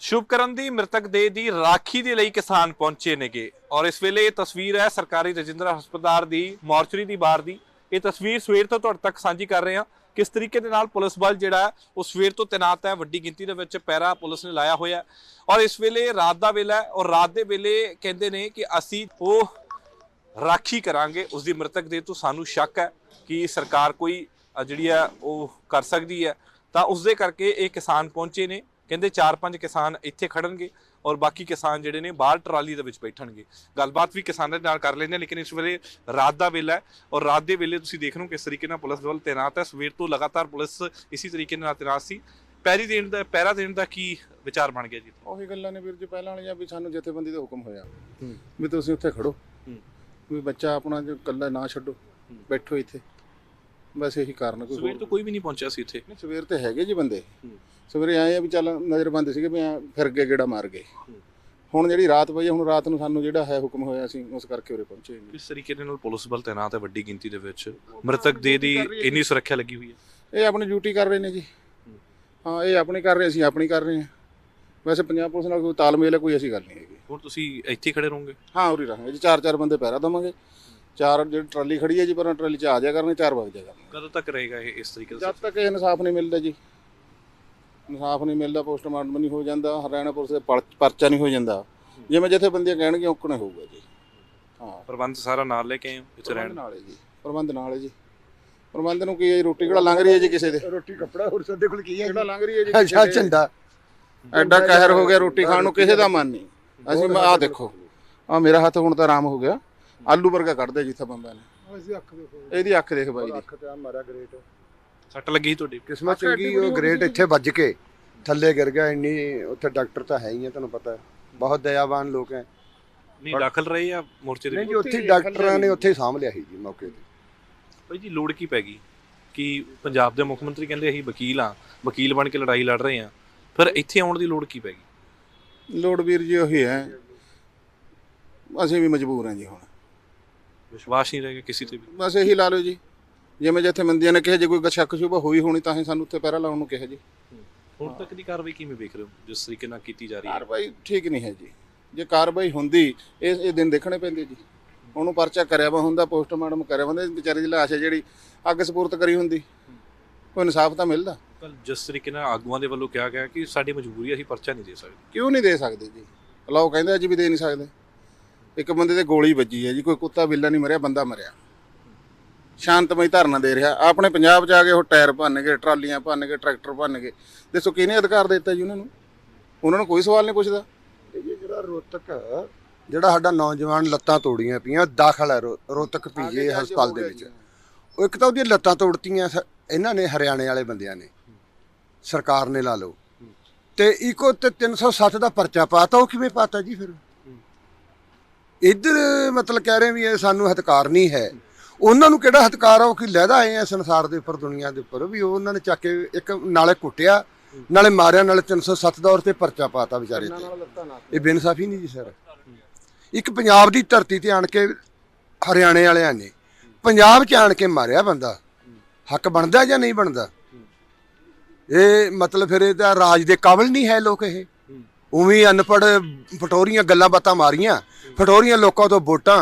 ਸ਼ੁਭਕਰਨ ਦੀ, ਮ੍ਰਿਤਕ ਦੇਹ ਦੀ ਰਾਖੀ ਦੇ ਲਈ ਕਿਸਾਨ ਪਹੁੰਚੇ ਨੇਗੇ। ਔਰ ਇਸ ਵੇਲੇ ਇਹ ਤਸਵੀਰ ਹੈ ਸਰਕਾਰੀ ਰਜਿੰਦਰਾ ਹਸਪਤਾਲ ਦੀ, ਮੋਰਚਰੀ ਦੀ ਬਾਹਰ ਦੀ। ਇਹ ਤਸਵੀਰ ਸਵੇਰ ਤੋਂ ਤੁਹਾਡੇ ਤੱਕ ਸਾਂਝੀ ਕਰ ਰਹੇ ਹਾਂ। ਕਿਸ ਤਰੀਕੇ ਦੇ ਨਾਲ ਪੁਲਿਸ ਬਲ ਜਿਹੜਾ ਉਹ ਸਵੇਰ ਤੋਂ ਤੈਨਾਤ ਹੈ, ਵੱਡੀ ਗਿਣਤੀ ਦੇ ਵਿੱਚ ਪੈਰਾ ਪੁਲਿਸ ਨੇ ਲਾਇਆ ਹੋਇਆ ਔਰ ਇਸ ਵੇਲੇ ਰਾਤ ਦਾ ਵੇਲਾ ਹੈ ਔਰ ਰਾਤ ਦੇ ਵੇਲੇ ਕਹਿੰਦੇ ਨੇ ਕਿ ਅਸੀਂ ਉਹ ਰਾਖੀ ਕਰਾਂਗੇ। ਉਸ ਦੀ ਮ੍ਰਿਤਕ ਦੇਹ ਤੋਂ ਸਾਨੂੰ ਸ਼ੱਕ ਹੈ ਕਿ ਸਰਕਾਰ ਕੋਈ ਜਿਹੜੀ ਹੈ, ਉਹ ਕਰ ਸਕਦੀ ਹੈ। ਤਾਂ ਉਸ ਦੇ ਕਰਕੇ ਇਹ ਕਿਸਾਨ ਪਹੁੰਚੇ ਨੇ। ਕਹਿੰਦੇ 4-5 ਕਿਸਾਨ ਇੱਥੇ ਖੜਨਗੇ ਔਰ ਬਾਕੀ ਕਿਸਾਨ ਜਿਹੜੇ ਨੇ ਬਾਹਰ ਟਰਾਲੀ ਦੇ ਵਿੱਚ ਬੈਠਣਗੇ। ਗੱਲਬਾਤ ਵੀ ਕਿਸਾਨਾਂ ਦੇ ਨਾਲ ਕਰ ਲੈਂਦੇ ਲੇਕਿਨ ਇਸ ਵੇਲੇ ਰਾਤ ਦਾ ਵੇਲਾ ਹੈ ਔਰ ਰਾਤ ਦੇ ਵੇਲੇ ਤੁਸੀਂ ਦੇਖ ਰਹੇ ਹੋ ਕਿਸ ਤਰੀਕੇ ਨਾਲ ਪੁਲਿਸ ਵੱਲ ਤੈਨਾਤ ਹੈ। ਸਵੇਰ ਤੋਂ ਲਗਾਤਾਰ ਪੁਲਿਸ ਇਸੇ ਤਰੀਕੇ ਨਾਲ ਤੈਨਾਤ ਸੀ। ਪੈਰੀ ਦੇਣ ਦਾ ਪਹਿਰਾ ਦੇਣ ਦਾ ਕੀ ਵਿਚਾਰ ਬਣ ਗਿਆ ਜੀ? ਉਹੀ ਗੱਲਾਂ ਨੇ ਵੀਰ ਜੀ ਪਹਿਲਾਂ ਵਾਲੀਆਂ ਵੀ ਸਾਨੂੰ ਜਥੇਬੰਦੀ ਦਾ ਹੁਕਮ ਹੋਇਆ। ਵੀ ਤੁਸੀਂ ਉੱਥੇ ਖੜੋ। ਵੀ ਬੱਚਾ ਆਪਣਾ ਜੋ ਕੱਲਾ ਨਾ ਛੱਡੋ। ਬੈਠੋ ਇੱਥੇ। ਬਸ ਇਹੀ ਕਾਰਨ ਕੋਈ ਸਵੇਰ ਤੋਂ ਕੋਈ ਵੀ ਨਹੀਂ ਪਹੁੰਚਿਆ ਸੀ ਇੱਥੇ। ਨਹੀਂ ਸਵੇਰ ਤੇ ਹੈਗੇ ਜੀ ਬੰਦੇ। ਸਵੇਰੇ ਆਏ ਆ ਵੀ ਚੱਲ ਨਜ਼ਰਬੰਦ ਸੀਗੇ ਵੀ ਐਂ ਫਿਰ ਗਏ ਗੇੜਾ ਮਾਰ ਗਏ। ਹੁਣ ਜਿਹੜੀ ਰਾਤ ਪਈ ਆ, ਹੁਣ ਰਾਤ ਨੂੰ ਸਾਨੂੰ ਜਿਹੜਾ ਹੈ ਹੁਕਮ ਹੋਇਆ ਸੀ ਉਸ ਕਰਕੇ ਉਰੇ ਪਹੁੰਚੇ ਜੀ। ਕਿਸ ਤਰੀਕੇ ਦੇ ਨਾਲ ਪੁਲਿਸ ਬਲ ਤੈਨਾਤ ਹੈ ਵੱਡੀ ਗਿਣਤੀ ਦੇ ਵਿੱਚ? ਮ੍ਰਿਤਕ ਦੇਹ ਦੀ ਇੰਨੀ ਸੁਰੱਖਿਆ ਲੱਗੀ ਹੋਈ ਹੈ? ਇਹ ਆਪਣੀ ਡਿਊਟੀ ਕਰ ਰਹੇ ਨੇ ਜੀ। ਹਾਂ। ਇਹ ਆਪਣੀ ਕਰ ਰਹੇ ਅਸੀਂ ਆਪਣੀ ਕਰ ਰਹੇ ਹਾਂ। ਵੈਸੇ ਪੰਜਾਬ ਪੁਲਿਸ ਨਾਲ ਕੋਈ ਤਾਲਮੇਲ ਹੈ ਕੋਈ ਐਸੀ ਗੱਲ ਨਹੀਂ ਹੈਗੀ। ਹੁਣ ਤੁਸੀਂ ਇੱਥੇ ਹੀ ਖੜੇ ਰਹੋਗੇ? ਹਾਂ ਉਰੀ ਰਹਾਂਗੇ ਜੀ ਚਾਰ ਚਾਰ ਬੰਦੇ ਪਹਿਰਾ ਦਵਾਂਗੇ। ਚਾਰ ਜਿਹੜੀ ਟਰਾਲੀ ਖੜੀ ਹੈ ਜੀ ਪਰ ਟਰਾਲੀ 'ਚ ਆ ਜਾਇਆ ਕਰਨਗੇ ਚਾਰ ਵਗ ਜਾਇਆ ਕਰਨਗੇ ਕਦੋਂ ਤੱਕ ਰਹੇਗਾ ਇਹ ਇਸ ਤਰੀਕੇ ਦਾ ਜਦ ਤੱਕ ਇਹ ਇਨਸਾਫ ਨਹੀਂ ਮਿਲਦਾ ਜੀ। ਇਨਸਾਫ ਨਹੀਂ ਮਿਲਦਾ ਪੋਸਟਮਾਰਟਮ ਨਹੀਂ ਹੋ ਜਾਂਦਾ ਹਰਿਆਣਾ ਪੁਲਿਸ ਦੇ ਪਰਚ- ਪਰਚਾ ਨਹੀਂ ਹੋ ਜਾਂਦਾ। ਜਿਵੇਂ ਜਿੱਥੇ ਬੰਦੀਆਂ ਕਹਿਣਗੇ ਔਕਣੇ ਹੋਊਗਾ ਜੀ। ਹਾਂ। ਪ੍ਰਬੰਧ ਸਾਰਾ ਨਾਲ ਲੈ ਕੇ ਆਏ ਹੋ ਇੱਥੇ ਰਹਿਣ? ਪ੍ਰਬੰਧ ਨਾਲ ਹੈ ਜੀ ਪ੍ਰਬੰਧ ਨਾਲ ਹੈ ਜੀ। ਪ੍ਰਬੰਧ ਨੂੰ ਕੀ ਹੈ ਜੀ, ਰੋਟੀ ਕਿਹੜਾ ਲੰਘ ਰਹੀ ਹੈ ਜੀ ਕਿਸੇ ਦੇ? ਰੋਟੀ ਕੱਪੜਾ ਹੋਰ ਸਾਡੇ ਕੋਲ ਕੀ ਹੈ ਕਿਹੜਾ ਲੰਘ ਰਹੀ ਹੈ ਜੀ ਅੱਛਾ ਕਿਸੇ ਦੇ? ਝੰਡਾ। ਐਡਾ ਕਹਿਰ ਹੋ ਗਿਆ ਰੋਟੀ ਖਾਣ ਨੂੰ ਕਿਸੇ ਦਾ ਮਨ ਨਹੀਂ। ਅਸੀਂ ਆ ਦੇਖੋ। ਆ ਮੇਰਾ ਹੱਥ ਹੁਣ ਤਾਂ ਆਰਾਮ ਹੋ ਗਿਆ। ਆਲੂ ਵਰਗਾ ਕੱਢਦੇ ਜਿੱਥੇ ਬੰਦਾ ਨੇ ਅਸੀਂ ਅੱਖ ਦੇਖੋ। ਇਹਦੀ ਅੱਖ ਦੇਖ ਬਾਈ ਦੀ। ਅੱਖ ਤੇ ਆ ਮਾਰਿਆ ਗ੍ਰੇਟ। ਸੱਟ ਲੱਗੀ ਤੁਹਾਡੀ? ਕਿਸਮਤ ਚੰਗੀ ਉਹ ਗ੍ਰੇਟ ਇੱਥੇ ਵੱਜ ਕੇ ਥੱਲੇ ਗਿਰ ਗਿਆ ਇੰਨੀ ਉੱਥੇ ਡਾਕਟਰ ਤਾਂ ਹੈ ਹੀ ਹੈ ਤੁਹਾਨੂੰ ਪਤਾ ਹੈ। ਬਹੁਤ ਦਇਆਵਾਨ ਲੋਕ ਹੈ। ਨਹੀਂ ਦਾਖਲ ਰਹੇ ਆ ਮੋਰਚੇ ਦੇ ਨਹੀਂ ਜੀ ਉੱਥੇ ਡਾਕਟਰਾਂ ਨੇ ਉੱਥੇ ਸਾਂਭ ਲਿਆ ਸੀ ਜੀ ਮੌਕੇ ਤੇ। ਭਾਈ ਜੀ ਲੋੜ ਕੀ ਪੈ ਗਈ? ਕਿ ਪੰਜਾਬ ਦੇ ਮੁੱਖ ਮੰਤਰੀ ਕਹਿੰਦੇ ਅਸੀਂ ਵਕੀਲ ਆ ਵਕੀਲ ਬਣ ਕੇ ਲੜਾਈ ਲੜ ਰਹੇ ਆ ਫਿਰ ਇੱਥੇ ਆਉਣ ਦੀ ਲੋੜ ਕੀ ਪੈ ਗਈ? ਲੋੜ ਵੀਰ ਜੀ ਉਹੀ ਹੈ। ਅਸੀਂ ਵੀ ਮਜਬੂਰ ਹਾਂ ਜੀ ਹੁਣ। ਵਿਸ਼ਵਾਸ ਨਹੀਂ ਰਹੇਗਾ ਕਿਸੇ ਤੇ ਵੀ। ਬਸ ਇਹੀ ਲਾ ਲਓ ਜੀ। ਜਿਵੇਂ ਜਿੱਥੇ ਮੰਦੀਆਂ ਨੇ ਕਿਹਾ ਜੇ ਕੋਈ ਸ਼ੱਕ ਸ਼ੁਬਾ ਹੋਈ ਹੋਣੀ ਤਾਂ ਹੀ ਸਾਨੂੰ ਉੱਥੇ ਪਹਿਰਾ ਲਾਉਣ ਨੂੰ ਕਿਹਾ ਜੀ। ਹੁਣ ਤੱਕ ਦੀ ਕਾਰਵਾਈ ਕਿਵੇਂ ਵੇਖ ਰਹੇ ਹੋ ਜਿਸ ਤਰੀਕੇ ਨਾਲ ਕੀਤੀ ਜਾ ਰਹੀ ਹੈ? ਕਾਰਵਾਈ ਠੀਕ ਨਹੀਂ ਹੈ ਜੀ। ਜੇ ਕਾਰਵਾਈ ਹੁੰਦੀ ਇਹ ਇਹ ਦਿਨ ਦੇਖਣੇ ਪੈਂਦੇ ਜੀ। ਉਹਨੂੰ ਪਰਚਾ ਕਰਿਆ ਵਾ ਹੁੰਦਾ ਪੋਸਟਮਾਰਟਮ ਕਰਿਆ ਹੁੰਦਾ ਵਿਚਾਰੀ ਦੀ ਲਾਸ਼ ਹੈ ਜਿਹੜੀ ਅੱਗ ਸਪੂਰਤ ਕਰੀ ਹੁੰਦੀ। ਕੋਈ ਇਨਸਾਫ ਤਾਂ ਮਿਲਦਾ। ਕੱਲ ਜਿਸ ਤਰੀਕੇ ਨਾਲ ਆਗੂਆਂ ਦੇ ਵੱਲੋਂ ਕਿਹਾ ਗਿਆ ਕਿ ਸਾਡੀ ਮਜਬੂਰੀ ਹੈ, ਅਸੀਂ ਪਰਚਾ ਨਹੀਂ ਦੇ ਸਕਦੇ। ਕਿਉਂ ਨਹੀਂ ਦੇ ਸਕਦੇ ਜੀ? ਲੋਕ ਕਹਿੰਦੇ ਅੱਜ ਵੀ ਦੇ ਨਹੀਂ ਸਕਦੇ। ਇੱਕ ਬੰਦੇ ਤੇ ਗੋਲੀ ਵੱਜੀ ਹੈ ਜੀ ਕੋਈ ਕੁੱਤਾ ਬਿੱਲਾ ਨਹੀਂ ਮਰਿਆ ਬੰਦਾ ਮਰਿਆ। ਸ਼ਾਂਤਮਈ ਧਰਨਾ ਦੇ ਰਿਹਾ। ਆਪਣੇ ਪੰਜਾਬ 'ਚ ਆ ਕੇ ਉਹ ਟਾਇਰ ਭੰਨ ਗਏ ਟਰਾਲੀਆਂ ਭੰਨ ਗਏ ਟਰੈਕਟਰ ਭੰਨ ਗਏ ਦੱਸੋ ਕਿਹਨੇ ਅਧਿਕਾਰ ਦਿੱਤਾ ਜੀ ਉਹਨਾਂ ਨੂੰ? ਉਹਨਾਂ ਨੂੰ ਕੋਈ ਸਵਾਲ ਨਹੀਂ ਪੁੱਛਦਾ। ਇਹ ਜਿਹੜਾ ਰੋਤਕ ਜਿਹੜਾ ਸਾਡਾ ਨੌਜਵਾਨ ਲੱਤਾਂ ਤੋੜੀਆਂ ਪਈਆਂ ਦਾਖਲ ਹੈ ਰੋਤਕ ਪੀਜੀ ਹਸਪਤਾਲ ਦੇ ਵਿੱਚ। ਉਹ ਇੱਕ ਤਾਂ ਉਹਦੀਆਂ ਲੱਤਾਂ ਤੋੜਤੀਆਂ ਇਹਨਾਂ ਨੇ ਹਰਿਆਣੇ ਵਾਲੇ ਬੰਦਿਆਂ ਨੇ। ਸਰਕਾਰ ਨੇ ਲਾ ਲਓ। ਤੇ ਇੱਕੋ ਤੇ 360 ਦਾ ਪਰਚਾ ਪਾਤਾ ਉਹ ਕਿਵੇਂ ਪਾਤਾ ਜੀ ਫਿਰ? ਇੱਧਰ ਮਤਲਬ ਕਹਿ ਰਹੇ ਵੀ ਇਹ ਸਾਨੂੰ ਹਤਕਾਰ ਨਹੀਂ ਹੈ। ਉਹਨਾਂ ਨੂੰ ਕਿਹੜਾ ਹਤਕਾਰ ਆ? ਉਹ ਕਿ ਲਹਿਦਾ ਆਏ ਆ ਸੰਸਾਰ ਦੇ ਉੱਪਰ, ਦੁਨੀਆ ਦੇ ਉੱਪਰ? ਵੀ ਉਹਨਾਂ ਨੇ ਚੱਕ ਕੇ ਇੱਕ ਨਾਲੇ ਕੁੱਟਿਆ, ਨਾਲੇ ਮਾਰਿਆ, ਨਾਲੇ 307 ਦਾ ਔਰ ਤੇ ਪਰਚਾ ਪਾਤਾ ਵਿਚਾਰੇ ਤੇ। ਇਹ ਬੇਇਨਸਾਫੀ ਨਹੀਂ ਜੀ, ਸਰ। ਇੱਕ ਪੰਜਾਬ ਦੀ ਧਰਤੀ ਤੇ ਆਣ ਕੇ ਹਰਿਆਣੇ ਵਾਲਿਆਂ ਨੇ, ਪੰਜਾਬ 'ਚ ਆਣ ਕੇ ਮਾਰਿਆ ਬੰਦਾ। ਹੱਕ ਬਣਦਾ ਜਾਂ ਨਹੀਂ ਬਣਦਾ? ਇਹ ਮਤਲਬ ਫਿਰ ਇਹਦਾ ਰਾਜ ਦੇ ਕਾਬਲ ਨਹੀਂ ਹੈ ਲੋਕ ਇਹ। ਉਵੇਂ ਅਨਪੜ ਫਟੋਰੀਆਂ ਗੱਲਾਂ ਬਾਤਾਂ ਮਾਰੀਆਂ ਫਟੋਰੀਆਂ ਲੋਕਾਂ ਤੋਂ ਵੋਟਾਂ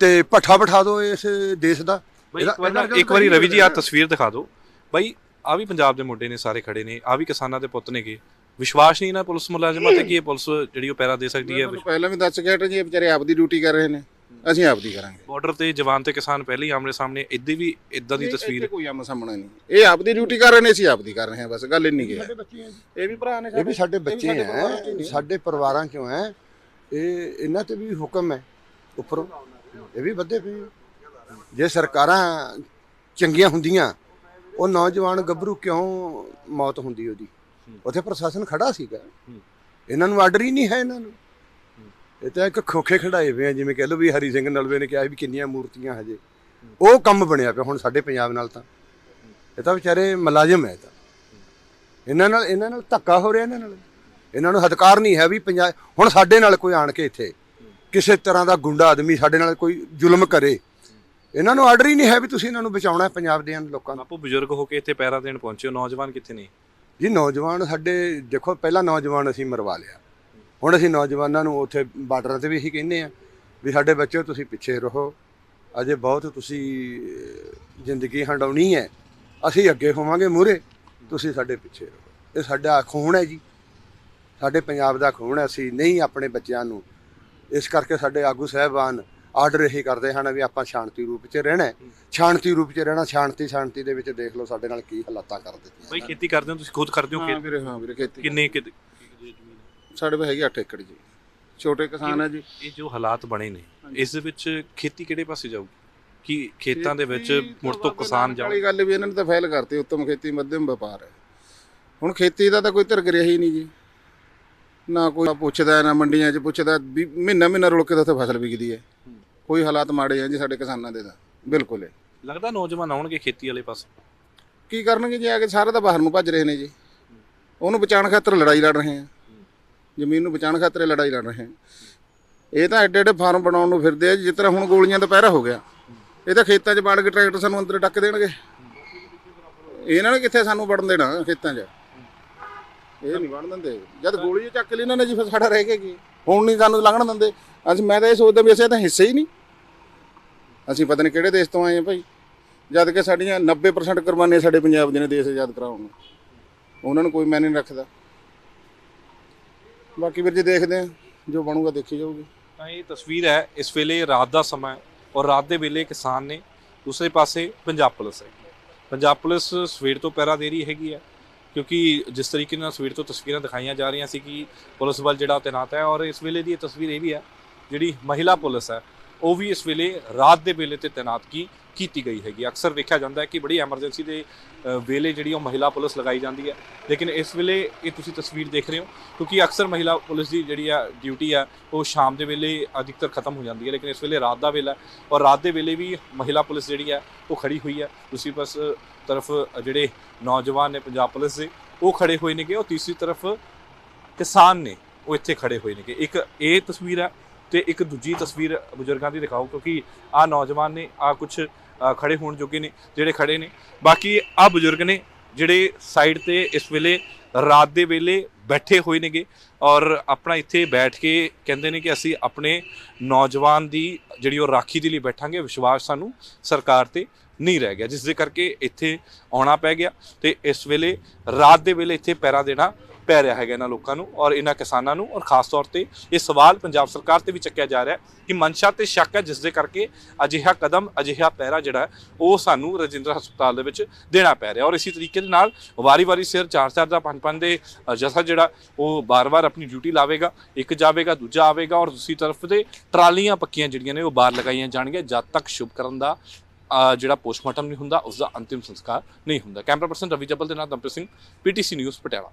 ਤੇ ਪੱਠਾ ਬਿਠਾ ਦਿਓ ਇਸ ਦੇਸ਼ ਦਾ। ਇੱਕ ਵਾਰ ਰਵੀ ਜੀ ਆ ਤਸਵੀਰ ਦਿਖਾ ਦਿਓ। ਬਾਈ ਆ ਵੀ ਪੰਜਾਬ ਦੇ ਮੁੰਡੇ ਨੇ ਸਾਰੇ ਖੜੇ ਨੇ ਆ ਵੀ ਕਿਸਾਨਾਂ ਦੇ ਪੁੱਤ ਨੇਗੇ। ਵਿਸ਼ਵਾਸ ਨਹੀਂ ਨਾ ਪੁਲਿਸ ਮੁਲਾਜ਼ਮਾਂ ਤੇ ਕਿ ਇਹ ਪੁਲਿਸ ਜਿਹੜੀ ਉਹ ਪੈਰਾ ਦੇ ਸਕਦੀ ਹੈ। ਪਹਿਲਾਂ ਵੀ ਦੱਸ ਕੇ ਹਟੇ ਜੀ ਇਹ ਵਿਚਾਰੇ ਆਪਦੀ ਡਿਊਟੀ ਕਰ ਰਹੇ ਨੇ। ਅਸੀਂ ਆਪਦੀ ਕਰਾਂਗੇ। ਬਾਰਡਰ ਤੇ ਜਵਾਨ ਤੇ ਕਿਸਾਨ ਪਹਿਲੇ ਹੀ ਸਾਹਮਣੇ ਇੱਦੇ ਵੀ ਇਦਾਂ ਦੀ ਤਸਵੀਰ ਇੱਥੇ ਕੋਈ ਆਮ ਸਾਹਮਣਾ ਨਹੀਂ। ਇਹ ਆਪਦੀ ਡਿਊਟੀ ਕਰ ਰਹੇ ਨੇ ਅਸੀਂ ਆਪਦੀ ਕਰ ਰਹੇ ਹਾਂ ਬਸ ਗੱਲ ਇੰਨੀ ਕੀ ਹੈ। ਇਹ ਵੀ ਭਰਾ ਨੇ ਇਹ ਵੀ ਸਾਡੇ। ਬੱਚੇ ਹੀ। ਸਾਡੇ ਪਰਿਵਾਰਾਂ ਚੋਂ ਹੈ। ਇਹ ਇਹਨਾਂ ਤੇ ਵੀ ਹੁਕਮ ਹੈ ਉੱਪਰੋਂ। ਇਹ ਵੀ ਵੱਧੇ ਪਏ। ਜੇ ਸਰਕਾਰਾਂ ਚੰਗੀਆਂ ਹੁੰਦੀਆਂ ਉਹ ਨੌਜਵਾਨ ਗੱਭਰੂ ਕਿਉਂ ਮੌਤ ਹੁੰਦੀ ਉਹਦੀ? ਉੱਥੇ ਪ੍ਰਸ਼ਾਸਨ ਖੜਾ ਸੀਗਾ। ਇਹਨਾਂ ਨੂੰ ਆਰਡਰ ਹੀ ਨਹੀਂ ਹੈ ਇਹਨਾਂ ਨੂੰ। ਇਹ ਤਾਂ ਇੱਕ ਖੋਖੇ ਖੜਾਏ ਹੋਏ ਆ ਜਿਵੇਂ ਕਹਿ ਲਓ ਵੀ ਹਰੀ ਸਿੰਘ ਨਲਵੇ ਨੇ ਕਿਹਾ ਵੀ ਕਿੰਨੀਆਂ ਮੂਰਤੀਆਂ ਹਜੇ। ਉਹ ਕੰਮ ਬਣਿਆ ਪਿਆ ਹੁਣ ਸਾਡੇ ਪੰਜਾਬ ਨਾਲ ਤਾਂ। ਇਹ ਤਾਂ ਵਿਚਾਰੇ ਮੁਲਾਜ਼ਮ ਹੈ ਤਾਂ। ਇਹਨਾਂ ਨਾਲ ਇਹਨਾਂ ਨਾਲ ਧੱਕਾ ਹੋ ਰਿਹਾ ਇਹਨਾਂ ਨਾਲ। ਇਹਨਾਂ ਨੂੰ ਹਦਕਾਰ ਨਹੀਂ ਹੈ ਵੀ ਪੰਜਾਬ ਹੁਣ ਸਾਡੇ ਨਾਲ ਕੋਈ ਆਣ ਕੇ ਇੱਥੇ ਕਿਸੇ ਤਰ੍ਹਾਂ ਦਾ ਗੁੰਡਾ ਆਦਮੀ ਸਾਡੇ ਨਾਲ ਕੋਈ ਜ਼ੁਲਮ ਕਰੇ। ਇਹਨਾਂ ਨੂੰ ਆਰਡਰ ਹੀ ਨਹੀਂ ਹੈ ਵੀ ਤੁਸੀਂ ਇਹਨਾਂ ਨੂੰ ਬਚਾਉਣਾ ਹੈ ਪੰਜਾਬ ਦੇ ਲੋਕਾਂ ਨੂੰ। ਆਪੋ ਬਜ਼ੁਰਗ ਹੋ ਕੇ ਇੱਥੇ ਪੈਰਾ ਦੇਣ ਪਹੁੰਚੇ ਹੋ ਨੌਜਵਾਨ ਕਿੱਥੇ ਨੇ? ਜੀ ਨੌਜਵਾਨ ਸਾਡੇ ਦੇਖੋ ਪਹਿਲਾਂ ਨੌਜਵਾਨ ਅਸੀਂ ਮਰਵਾ ਲਿਆ। ਹੁਣ ਅਸੀਂ ਨੌਜਵਾਨਾਂ ਨੂੰ ਉੱਥੇ ਬਾਰਡਰਾਂ ਤੇ ਵੀ ਇਹੀ ਕਹਿੰਦੇ ਆ ਵੀ ਸਾਡੇ ਬੱਚਿਓ ਤੁਸੀਂ ਪਿੱਛੇ ਰਹੋ। ਅਜੇ ਬਹੁਤ ਤੁਸੀਂ ਜ਼ਿੰਦਗੀ ਹੰਡਾਉਣੀ ਹੈ। ਅਸੀਂ ਅੱਗੇ ਹੋਵਾਂਗੇ ਮੂਰੇ ਤੁਸੀਂ ਸਾਡੇ ਪਿੱਛੇ ਰਹੋ। ਇਹ ਸਾਡਾ ਖੂਨ ਹੈ ਜੀ। ਸਾਡੇ ਪੰਜਾਬ ਦਾ ਖੂਨ ਹੈ। ਅਸੀਂ ਨਹੀਂ ਆਪਣੇ ਬੱਚਿਆਂ ਨੂੰ ਇਸ ਕਰਕੇ ਸਾਡੇ ਆਗੂ ਸਾਹਿਬਾਨ ਆਰਡਰ ਇਹੀ ਕਰਦੇ ਹਨ ਵੀ ਆਪਾਂ ਸ਼ਾਂਤੀ ਰੂਪ 'ਚ ਰਹਿਣਾ ਹੈ। ਸ਼ਾਂਤੀ ਰੂਪ 'ਚ ਰਹਿਣਾ ਸ਼ਾਂਤੀ ਸ਼ਾਂਤੀ ਦੇ ਵਿੱਚ ਦੇਖ ਲਓ ਸਾਡੇ ਨਾਲ ਕੀ ਹਾਲਾਤਾਂ ਕਰ ਦਿੱਤੀਆਂ ਬਈ ਖੇਤੀ ਕਰਦੇ ਹੋ ਤੁਸੀਂ ਖੁਦ ਕਰਦੇ ਹੋ ਹਾਂ ਖੇਤ? ਵੀਰੇ ਹਾਂ ਵੀਰੇ ਖੇਤੀ ਕਿੰਨੇ ਕਿ ਸਾਡੇ ਕੋਲ ਹੈਗੀ 8 ਏਕੜ ਜੀ। ਛੋਟੇ ਕਿਸਾਨ ਹੈ ਜੀ। ਇਹ ਜੋ ਹਾਲਾਤ ਬਣੇ ਨੇ ਇਸ ਦੇ ਵਿੱਚ ਖੇਤੀ ਕਿਹੜੇ ਪਾਸੇ ਜਾਊਗੀ? ਕਿ ਖੇਤਾਂ ਦੇ ਵਿੱਚ ਮੁੜ ਤੋਂ ਕਿਸਾਨ ਜਾਣ ਵਾਲੀ ਗੱਲ ਵੀ ਇਹਨਾਂ ਨੇ ਤਾਂ ਫੈਲ ਕਰਤੀ ਉੱਤਮ ਖੇਤੀ ਮੱਧਮ ਵਪਾਰ ਹੈ। ਹੁਣ ਖੇਤੀ ਦਾ ਤਾਂ ਕੋਈ ਧਰਕ ਰਿਹਾ ਹੀ ਨਹੀਂ ਜੀ। ਨਾ ਕੋਈ ਪੁੱਛਦਾ ਨਾ ਮੰਡੀਆਂ 'ਚ ਪੁੱਛਦਾ ਮਹੀਨਾ ਮਹੀਨਾ ਰੁਲ ਕੇ ਤਾਂ ਉੱਥੇ ਫਸਲ ਵਿਕਦੀ ਹੈ। ਕੋਈ ਹਾਲਾਤ ਮਾੜੇ ਆ ਜੀ ਸਾਡੇ ਕਿਸਾਨਾਂ ਦੇ ਤਾਂ ਬਿਲਕੁਲ ਹੈ। ਲੱਗਦਾ ਨੌਜਵਾਨ ਆਉਣਗੇ ਖੇਤੀ ਵਾਲੇ ਪਾਸੇ? ਕੀ ਕਰਨਗੇ ਜੀ ਆ ਕੇ ਸਾਰੇ ਤਾਂ ਬਾਹਰ ਨੂੰ ਭੱਜ ਰਹੇ ਨੇ ਜੀ। ਉਹਨੂੰ ਬਚਾਉਣ ਖਾਤਰ ਲੜਾਈ ਲੜ ਰਹੇ ਆ। ਜ਼ਮੀਨ ਨੂੰ ਬਚਾਉਣ ਖਾਤਰ ਲੜਾਈ ਲੜ ਰਹੇ ਆ ਇਹ ਤਾਂ ਐਡੇ ਐਡੇ ਫਾਰਮ ਬਣਾਉਣ ਨੂੰ ਫਿਰਦੇ ਆ ਜਿਸ ਤਰ੍ਹਾਂ ਹੁਣ ਗੋਲੀਆਂ ਦਾ ਪਹਿਰਾ ਹੋ ਗਿਆ। ਇਹ ਤਾਂ ਖੇਤਾਂ 'ਚ ਵੜ ਕੇ ਟਰੈਕਟਰ ਸਾਨੂੰ ਅੰਦਰ ਟੱਕ ਦੇਣਗੇ। ਇਹਨਾਂ ਨੇ ਕਿੱਥੇ ਸਾਨੂੰ ਵੜਨ ਦੇਣਾ ਖੇਤਾਂ 'ਚ? ਇਹ ਨਹੀਂ ਵੜਨ ਦਿੰਦੇ। ਜਦ ਗੋਲੀ ਚੱਕ ਲਈ ਇਹਨਾਂ ਨੇ ਜੀ, ਫਿਰ ਸਾਡਾ ਰਹਿ ਗਿਆ ਕੀ? ਹੁਣ ਨਹੀਂ ਸਾਨੂੰ ਲੰਘਣ ਦਿੰਦੇ। ਅਸੀਂ ਮੈਂ ਤਾਂ ਇਹ ਸੋਚਦਾ ਵੀ ਅਸੀਂ ਤਾਂ ਹਿੱਸੇ ਹੀ ਨਹੀਂ। ਅਸੀਂ ਪਤਾ ਨਹੀਂ ਕਿਹੜੇ ਦੇਸ਼ ਤੋਂ ਆਏ ਆ ਭਾਈ। ਜਦ ਕਿ ਸਾਡੀਆਂ 90% ਕੁਰਬਾਨੀਆਂ ਸਾਡੇ ਪੰਜਾਬ ਦੇ ਨੇ ਦੇਸ਼ ਆਜ਼ਾਦ ਕਰਾਉਣ ਨੂੰ। ਉਹਨਾਂ ਨੂੰ ਕੋਈ ਮੈਨੇ ਨਹੀਂ ਰੱਖਦਾ। ਬਾਕੀ ਵੀਰ ਜੀ ਦੇਖਦੇ ਆ ਜੋ ਬਣੂਗਾ ਦੇਖੀ ਜਾਊਗੀ। ਤਾਂ ਇਹ ਤਸਵੀਰ ਹੈ, ਇਸ ਵੇਲੇ ਰਾਤ ਦਾ ਸਮਾਂ ਹੈ ਔਰ ਰਾਤ ਦੇ ਵੇਲੇ ਕਿਸਾਨ ਨੇ ਦੂਸਰੇ ਪਾਸੇ ਪੰਜਾਬ ਪੁਲਿਸ ਹੈ। ਪੰਜਾਬ ਪੁਲਿਸ ਸਵੇਰ ਤੋਂ ਪਹਿਰਾ ਦੇ ਰਹੀ ਹੈਗੀ ਹੈ, ਕਿਉਂਕਿ ਜਿਸ ਤਰੀਕੇ ਨਾਲ ਸਵੇਰ ਤੋਂ ਤਸਵੀਰਾਂ ਦਿਖਾਈਆਂ ਜਾ ਰਹੀਆਂ ਸੀ ਕਿ ਪੁਲਿਸ ਬਲ ਜਿਹੜਾ ਤੈਨਾਤ ਹੈ ਔਰ ਇਸ ਵੇਲੇ ਦੀ ਇਹ ਤਸਵੀਰ ਇਹ ਵੀ ਹੈ, ਜਿਹੜੀ ਮਹਿਲਾ ਪੁਲਿਸ ਹੈ ਉਹ ਵੀ ਇਸ ਵੇਲੇ ਰਾਤ ਦੇ ਵੇਲੇ ਤੇ ਤੈਨਾਤ ਕੀ ਕੀਤੀ ਗਈ ਹੈਗੀ ਅਕਸਰ ਵੇਖਿਆ ਜਾਂਦਾ ਹੈ ਕਿ ਬੜੀ ਐਮਰਜੈਂਸੀ ਦੇ ਵੇਲੇ ਜਿਹੜੀ ਉਹ ਮਹਿਲਾ ਪੁਲਿਸ ਲਗਾਈ ਜਾਂਦੀ ਹੈ। ਲੇਕਿਨ ਇਸ ਵੇਲੇ ਇਹ ਤੁਸੀਂ ਤਸਵੀਰ ਦੇਖ ਰਹੇ ਹੋ ਕਿਉਂਕਿ ਅਕਸਰ ਮਹਿਲਾ ਪੁਲਿਸ ਦੀ ਜਿਹੜੀ ਆ ਡਿਊਟੀ ਆ, ਉਹ ਸ਼ਾਮ ਦੇ ਵੇਲੇ ਅਧਿਕਤਰ ਖਤਮ ਹੋ ਜਾਂਦੀ ਹੈ। ਲੇਕਿਨ ਇਸ ਵੇਲੇ ਰਾਤ ਦਾ ਵੇਲਾ ਔਰ ਰਾਤ ਦੇ ਵੇਲੇ ਵੀ ਮਹਿਲਾ ਪੁਲਿਸ ਜਿਹੜੀ ਹੈ ਉਹ ਖੜੀ ਹੋਈ ਹੈ। ਤੁਸੀਂ ਬਸ ਤਰਫ ਜਿਹੜੇ ਨੌਜਵਾਨ ਨੇ ਪੰਜਾਬ ਪੁਲਿਸ ਦੇ, ਉਹ ਖੜੇ ਹੋਏ ਨੇਗੇ। ਔਰ ਤੀਸਰੀ ਤਰਫ ਕਿਸਾਨ ਨੇ ਉਹ ਇੱਥੇ ਖੜੇ ਹੋਏ ਨੇਗੇ। ਇੱਕ ਇਹ ਤਸਵੀਰ ਹੈ ਤੇ ਇੱਕ ਦੂਜੀ ਤਸਵੀਰ ਬਜ਼ੁਰਗਾਂ ਦੀ ਦਿਖਾਓ, ਕਿਉਂਕਿ ਆ ਨੌਜਵਾਨ ਨੇ, ਆ ਕੁਝ ਖੜੇ ਹੋਣ ਜੋਗੇ ਨੇ, ਜਿਹੜੇ ਖੜੇ ਨੇ। ਬਾਕੀ ਆ ਬਜ਼ੁਰਗ ਨੇ ਜਿਹੜੇ ਸਾਈਡ ਤੇ ਇਸ ਵੇਲੇ ਰਾਤ ਦੇ ਵੇਲੇ ਬੈਠੇ ਹੋਏ ਨੇਗੇ ਔਰ ਆਪਣਾ ਇੱਥੇ ਬੈਠ ਕੇ ਕਹਿੰਦੇ ਨੇ ਕਿ ਅਸੀਂ ਆਪਣੇ ਨੌਜਵਾਨ ਦੀ ਜਿਹੜੀ ਉਹ ਰਾਖੀ ਦੇ ਲਈ ਬੈਠਾਂਗੇ, ਵਿਸ਼ਵਾਸ ਸਾਨੂੰ ਸਰਕਾਰ ਤੇ ਨਹੀਂ ਰਹਿ ਗਿਆ। ਜਿਸ ਦੇ ਕਰਕੇ ਇੱਥੇ ਆਉਣਾ ਪੈ ਗਿਆ ਤੇ ਇਸ ਵੇਲੇ ਰਾਤ ਦੇ ਵੇਲੇ ਇੱਥੇ ਪੈਰਾ ਦੇਣਾ ਪੈ ਰਿਹਾ ਹੈਗਾ ਇਹਨਾਂ ਲੋਕਾਂ ਨੂੰ ਔਰ ਇਹਨਾਂ ਕਿਸਾਨਾਂ ਨੂੰ ਔਰ ਖਾਸ ਤੌਰ ਤੇ ਇਹ ਸਵਾਲ ਪੰਜਾਬ ਸਰਕਾਰ ਤੇ ਵੀ ਚੱਕਿਆ ਜਾ ਰਿਹਾ ਕਿ ਮਨਸ਼ਾ ਤੇ ਸ਼ੱਕ ਹੈ ਜਿਸ ਦੇ ਕਰਕੇ ਅਜਿਹਾ ਕਦਮ, ਅਜਿਹਾ ਪਹਿਰਾ ਜਿਹੜਾ ਉਹ ਸਾਨੂੰ ਰਜਿੰਦਰ ਹਸਪਤਾਲ ਦੇ ਵਿੱਚ ਦੇਣਾ ਪੈ ਰਿਹਾ ਔਰ ਇਸੇ ਤਰੀਕੇ ਦੇ ਨਾਲ ਵਾਰੀ-ਵਾਰੀ ਸਿਰ ਚਾਰ ਚਾਰ ਦਾ ਪੰਜ ਪੰਜ ਦੇ ਜਥਾ ਜਿਹੜਾ, ਉਹ ਬਾਰ-ਬਾਰ ਆਪਣੀ ਡਿਊਟੀ ਲਾਵੇਗਾ, ਇੱਕ ਜਾਵੇਗਾ, ਦੂਜਾ ਆਵੇਗਾ ਔਰ ਦੂਸਰੀ ਤਰਫ ਤੇ ਟਰਾਲੀਆਂ ਪੱਕੀਆਂ ਜਿਹੜੀਆਂ ਨੇ, ਉਹ ਬਾਹਰ ਲਗਾਈਆਂ ਜਾਣਗੀਆਂ, ਜਦ ਤੱਕ ਸ਼ੁਭ ਕਰਨ ਦਾ ਜਿਹੜਾ ਪੋਸਟਮਾਰਟਮ ਨਹੀਂ ਹੁੰਦਾ, ਉਸ ਦਾ ਅੰਤਿਮ ਸੰਸਕਾਰ ਨਹੀਂ ਹੁੰਦਾ। ਕੈਮਰਾ ਪਰਸਨ ਰਵੀ ਜੱਬਲ ਦੇ ਨਾਲ ਦਮਪ੍ਰੀਤ ਸਿੰਘ, ਪੀਟੀਸੀ ਨਿਊਜ਼ ਪਟਿਆਲਾ।